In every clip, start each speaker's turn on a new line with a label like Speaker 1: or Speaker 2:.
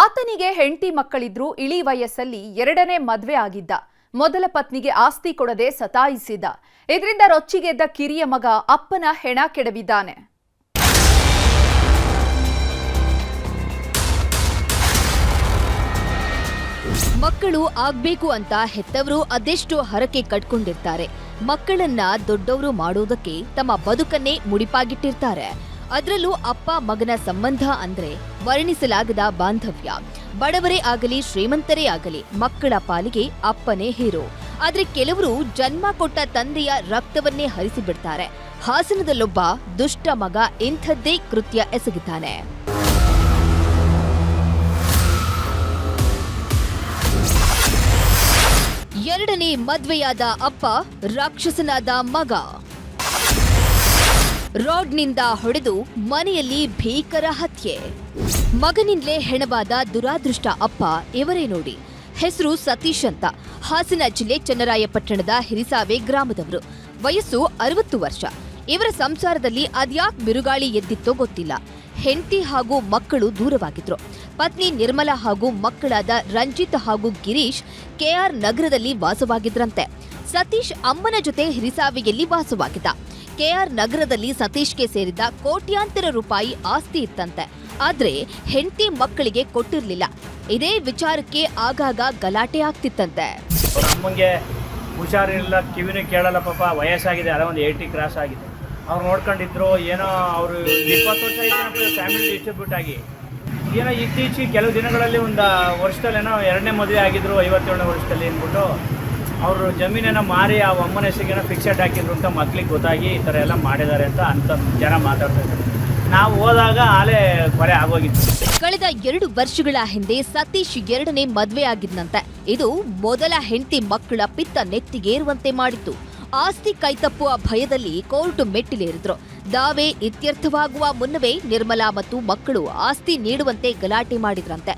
Speaker 1: ಆತನಿಗೆ ಹೆಂಡತಿ ಮಕ್ಕಳಿದ್ರು ಇಳಿ ವಯಸ್ಸಲ್ಲಿ ಎರಡನೇ ಮದುವೆ ಆಗಿದ್ದ. ಮೊದಲ ಪತ್ನಿಗೆ ಆಸ್ತಿ ಕೊಡದೆ ಸತಾಯಿಸಿದ. ಇದರಿಂದ ರೊಚ್ಚಿಗೆದ್ದ ಕಿರಿಯ ಮಗ ಅಪ್ಪನ ಹೆಣ ಕೆಡವಿದ್ದಾನೆ.
Speaker 2: ಮಕ್ಕಳು ಆಗ್ಬೇಕು ಅಂತ ಹೆತ್ತವರು ಅದೆಷ್ಟು ಹರಕೆ ಕಟ್ಕೊಂಡಿರ್ತಾರೆ. ಮಕ್ಕಳನ್ನ ದೊಡ್ಡವರು ಮಾಡೋದಕ್ಕೆ ತಮ್ಮ ಬದುಕನ್ನೇ ಮುಡಿಪಾಗಿಟ್ಟಿರ್ತಾರೆ. ಅದರಲ್ಲೂ ಅಪ್ಪ ಮಗನ ಸಂಬಂಧ ಅಂದ್ರೆ ವರ್ಣಿಸಲಾಗದ ಬಾಂಧವ್ಯ. ಬಡವರೇ ಆಗಲಿ, ಶ್ರೀಮಂತರೇ ಆಗಲಿ, ಮಕ್ಕಳ ಪಾಲಿಗೆ ಅಪ್ಪನೇ ಹೀರೋ. ಆದ್ರೆ ಕೆಲವರು ಜನ್ಮ ಕೊಟ್ಟ ತಂದೆಯ ರಕ್ತವನ್ನೇ ಹರಿಸಿಬಿಡ್ತಾರೆ. ಹಾಸನದಲ್ಲೊಬ್ಬ ದುಷ್ಟ ಮಗ ಇಂಥದ್ದೇ ಕೃತ್ಯ ಎಸಗಿದ್ದಾನೆ. ಎರಡನೇ ಮದ್ವೆಯಾದ ಅಪ್ಪ ರಾಕ್ಷಸನಾದ ಮಗ. ರಾಡ್ನಿಂದ ಹೊಡೆದು ಮನೆಯಲ್ಲಿ ಭೀಕರ ಹತ್ಯೆ. ಮಗನಿಂದಲೇ ಹೆಣವಾದ ದುರಾದೃಷ್ಟ ಅಪ್ಪ, ಇವರೇ ನೋಡಿ. ಹೆಸರು ಸತೀಶ್ ಅಂತ. ಹಾಸನ ಜಿಲ್ಲೆ ಚನ್ನರಾಯಪಟ್ಟಣದ ಹಿರಿಸಾವೆ ಗ್ರಾಮದವರು. ವಯಸ್ಸು ಅರವತ್ತು ವರ್ಷ. ಇವರ ಸಂಸಾರದಲ್ಲಿ ಅದ್ಯಾಕ್ ಬಿರುಗಾಳಿ ಎದ್ದಿತ್ತೋ ಗೊತ್ತಿಲ್ಲ. ಹೆಂಡತಿ ಹಾಗೂ ಮಕ್ಕಳು ದೂರವಾಗಿದ್ರು. ಪತ್ನಿ ನಿರ್ಮಲಾ ಹಾಗೂ ಮಕ್ಕಳಾದ ರಂಜಿತ್ ಹಾಗೂ ಗಿರೀಶ್ ಕೆಆರ್ ನಗರದಲ್ಲಿ ವಾಸವಾಗಿದ್ರಂತೆ. ಸತೀಶ್ ಅಮ್ಮನ ಜೊತೆ ಹಿರಿಸಾವೆಯಲ್ಲಿ ವಾಸವಾಗಿದ್ದ. ಕೆಆರ್ ನಗರದಲ್ಲಿ ಸತೀಶ್ಗೆ ಸೇರಿದ ಕೋಟ್ಯಾಂತರ ರೂಪಾಯಿ ಆಸ್ತಿ ಇತ್ತಂತೆ. ಆದ್ರೆ ಹೆಂಡತಿ ಮಕ್ಕಳಿಗೆ ಕೊಟ್ಟಿರ್ಲಿಲ್ಲ. ಇದೇ ವಿಚಾರಕ್ಕೆ ಆಗಾಗ ಗಲಾಟೆ ಆಗ್ತಿತ್ತಂತೆ.
Speaker 3: ಅಮ್ಮಂಗೆ ಹುಷಾರಿಲ್ಲ, ಕಿವಿನ ಕೇಳಲ್ಲ ಪಾಪ, ವಯಸ್ಸಾಗಿದೆ ಅಲ್ಲ ಒಂದು ಏಯ್ಟಿ ಕ್ರಾಸ್ ಆಗಿದೆ. ಅವ್ರು ನೋಡ್ಕೊಂಡಿದ್ರು, ಏನೋ ಅವರು ಇಪ್ಪತ್ತು ವರ್ಷ ಆಯ್ತು ಫ್ಯಾಮಿಲಿ ಡಿಸ್ಟ್ರಿಬ್ಯೂಟ್ ಆಗಿ. ಏನೋ ಇತ್ತೀಚೆಗೆ ಕೆಲವು ದಿನಗಳಲ್ಲಿ ಒಂದು ವರ್ಷದಲ್ಲಿ ಏನೋ ಎರಡನೇ ಮದುವೆ ಆಗಿದ್ರು, ಐವತ್ತೇಳನೇ ವರ್ಷದಲ್ಲಿ ಅಂದ್ಬಿಟ್ಟು. ಅವರು ಜಮೀನನ್ನು ಮಾರಿ ಆ ಅಮ್ಮನ ಹೆಸರಿಗೆನ ಫಿಕ್ಸೆಡ್ ಹಾಕಿದ್ರು ಅಂತ ಮಕ್ಳಿಗೆ ಗೊತ್ತಾಗಿ ಈ ಥರ ಎಲ್ಲ ಮಾಡಿದ್ದಾರೆ ಅಂತ ಅಂತ ಜನ ಮಾತಾಡ್ತಾ ಇದ್ರು ನಾವು ಹೋದಾಗ ಆಲೆ ಕೊರೆ ಆಗೋಗಿತ್ತು.
Speaker 2: ಕಳೆದ ಎರಡು ವರ್ಷಗಳ ಹಿಂದೆ ಸತೀಶ್ ಎರಡನೇ ಮದುವೆ ಆಗಿದ್ನಂತೆ. ಇದು ಮೊದಲ ಹೆಂಡತಿ ಮಕ್ಕಳ ಪಿತ್ತ ನೆತ್ತಿಗೇರುವಂತೆ ಮಾಡಿತ್ತು. ಆಸ್ತಿ ಕೈತಪ್ಪುವ ಭಯದಲ್ಲಿ ಕೋರ್ಟ್ ಮೆಟ್ಟಿಲೇರಿದ್ರು. ದಾವೆ ಇತ್ಯರ್ಥವಾಗುವ ಮುನ್ನವೇ ನಿರ್ಮಲಾ ಮತ್ತು ಮಕ್ಕಳು ಆಸ್ತಿ ನೀಡುವಂತೆ ಗಲಾಟೆ ಮಾಡಿದ್ರಂತೆ.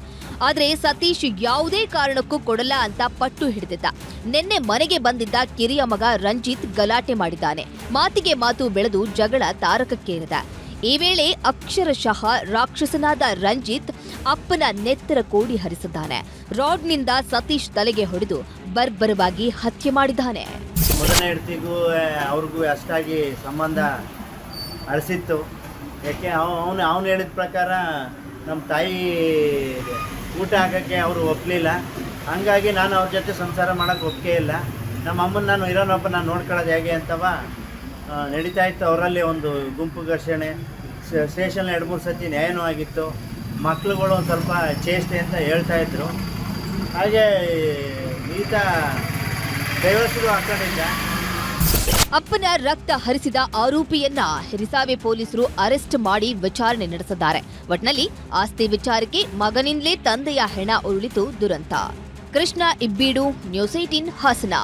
Speaker 2: ಆದ್ರೆ ಸತೀಶ್ ಯಾವುದೇ ಕಾರಣಕ್ಕೂ ಕೊಡಲ್ಲ ಅಂತ ಪಟ್ಟು ಹಿಡಿದಿದ್ದ. ನಿನ್ನೆ ಮನೆಗೆ ಬಂದಿದ್ದ ಕಿರಿಯ ಮಗ ರಂಜಿತ್ ಗಲಾಟೆ ಮಾಡಿದ್ದಾನೆ. ಮಾತಿಗೆ ಮಾತು ಬೆಳೆದು ಜಗಳ ತಾರಕಕ್ಕೇರಿದ. ಈ ವೇಳೆ ಅಕ್ಷರಶಃ ರಾಕ್ಷಸನಾದ ರಂಜಿತ್ ಅಪ್ಪನ ನೆತ್ತರ ಕೋಡಿ ಹರಿಸಿದ್ದಾನೆ. ರಾಡ್ನಿಂದ ಸತೀಶ್ ತಲೆಗೆ ಹೊಡೆದು ಬರ್ಬರವಾಗಿ ಹತ್ಯೆ ಮಾಡಿದ್ದಾನೆ.
Speaker 4: ಮೊದಲನೇ ಹೆಡ್ತಿಗೂ ಅವ್ರಿಗೂ ಅಷ್ಟಾಗಿ ಸಂಬಂಧ ಅಳಿಸಿತ್ತು ಯಾಕೆ ಅವನು ಅವನು ಹೇಳಿದ ಪ್ರಕಾರ ನಮ್ಮ ತಾಯಿ ಊಟ ಹಾಕೋಕ್ಕೆ ಅವರು ಒಪ್ಪಲಿಲ್ಲ ಹಂಗಾಗಿ ನಾನು ಅವ್ರ ಜೊತೆ ಸಂಸಾರ ಮಾಡೋಕ್ಕೆ ಒಪ್ಪಿಗೆ ಇಲ್ಲ. ನಮ್ಮ ಅಮ್ಮನ ನಾನು ಇರೋನೊಬ್ಬ ನಾನು ನೋಡ್ಕೊಳ್ಳೋದು ಹೇಗೆ ಅಂತವ ನಡೀತಾ ಇತ್ತು ಅವರಲ್ಲಿ ಒಂದು ಗುಂಪು ಘರ್ಷಣೆ. ಸ್ಟೇಷನ್ ಎರಡು ಮೂರು ಸತಿ ನ್ಯಾಯನೂ ಆಗಿತ್ತು. ಮಕ್ಳುಗಳು ಒಂದು ಸ್ವಲ್ಪ ಚೇಷ್ಟೆ ಅಂತ ಹೇಳ್ತಾ ಇದ್ರು. ಹಾಗೆ ಈತ ದೈವಸ್ಥರು ಹಾಕೊಂಡಿದ್ದ
Speaker 2: ಅಪ್ಪನ ರಕ್ತ ಹರಿಸಿದ ಆರೋಪಿಯನ್ನ ಹಿರಿಸಾವೆ ಪೊಲೀಸರು ಅರೆಸ್ಟ್ ಮಾಡಿ ವಿಚಾರಣೆ ನಡೆಸಿದ್ದಾರೆ. ಒಟ್ನಲ್ಲಿ ಆಸ್ತಿ ವಿಚಾರಕ್ಕೆ ಮಗನಿಂದಲೇ ತಂದೆಯ ಹೆಣ ಉರುಳಿತು ದುರಂತ. ಕೃಷ್ಣ ಇಬ್ಬೀಡು, ನ್ಯೂಸ್ ಏಟೀನ್ ಹಾಸನ.